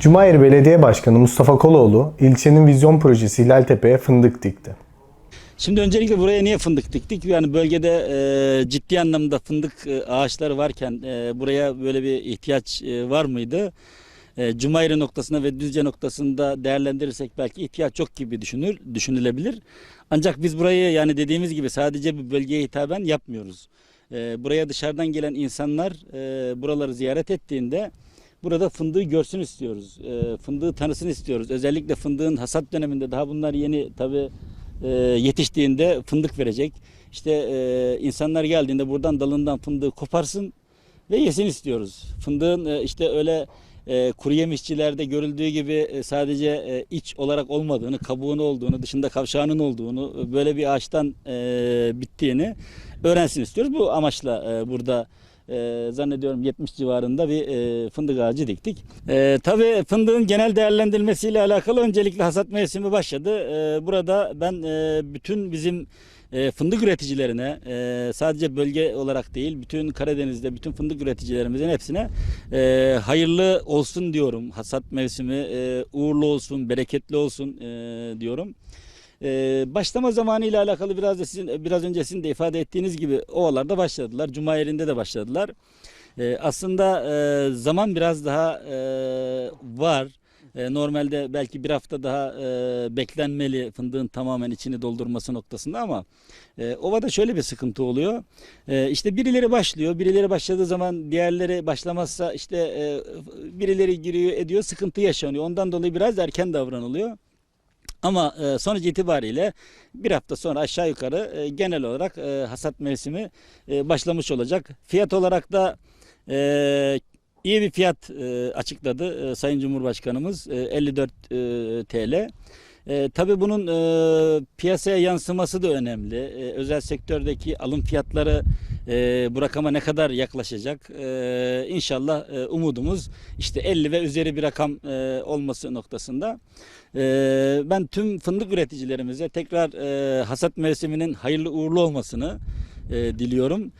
Cumayır Belediye Başkanı Mustafa Koloğlu ilçenin vizyon projesi Hilaltepe'ye fındık dikti. Şimdi öncelikle buraya niye fındık diktik? Yani bölgede e, ciddi anlamda fındık e, ağaçları varken e, buraya böyle bir ihtiyaç e, var mıydı? E, Cumayre noktasında ve Düzce noktasında değerlendirirsek belki ihtiyaç yok gibi düşünür, düşünülebilir. Ancak biz burayı yani dediğimiz gibi sadece bir bölgeye hitaben yapmıyoruz. E, buraya dışarıdan gelen insanlar e, buraları ziyaret ettiğinde burada fındığı görsün istiyoruz. E, fındığı tanısın istiyoruz. Özellikle fındığın hasat döneminde daha bunlar yeni tabii e, yetiştiğinde fındık verecek. İşte e, insanlar geldiğinde buradan dalından fındığı koparsın ve yesin istiyoruz. Fındığın e, işte öyle e, kuru yemişçilerde görüldüğü gibi e, sadece e, iç olarak olmadığını, kabuğunu olduğunu, dışında kavşağının olduğunu, böyle bir ağaçtan e, bittiğini öğrensin istiyoruz. Bu amaçla e, burada e, zannediyorum 70 civarında bir e, fındık ağacı diktik. E, tabii fındığın genel değerlendirilmesiyle alakalı öncelikle hasat mevsimi başladı. E, burada ben e, bütün bizim e, fındık üreticilerine e, sadece bölge olarak değil bütün Karadeniz'de bütün fındık üreticilerimizin hepsine e, hayırlı olsun diyorum. Hasat mevsimi e, uğurlu olsun, bereketli olsun e, diyorum. Ee, başlama zamanı ile alakalı biraz da sizin biraz önce sizin de ifade ettiğiniz gibi ovalarda başladılar. Cuma yerinde de başladılar. Ee, aslında e, zaman biraz daha e, var. E, normalde belki bir hafta daha e, beklenmeli fındığın tamamen içini doldurması noktasında ama e, ovada şöyle bir sıkıntı oluyor. E, işte birileri başlıyor. Birileri başladığı zaman diğerleri başlamazsa işte e, birileri giriyor ediyor sıkıntı yaşanıyor. Ondan dolayı biraz erken davranılıyor. Ama e, sonuç itibariyle bir hafta sonra aşağı yukarı e, genel olarak e, hasat mevsimi başlamış olacak. Fiyat olarak da iyi bir fiyat açıkladı Sayın Cumhurbaşkanımız e, 54 e, TL. E, tabii bunun piyasaya yansıması da önemli. Özel sektördeki alım fiyatları e, bu rakama ne kadar yaklaşacak? E, inşallah e, umudumuz işte 50 ve üzeri bir rakam e, olması noktasında. E, ben tüm fındık üreticilerimize tekrar e, hasat mevsiminin hayırlı uğurlu olmasını e, diliyorum.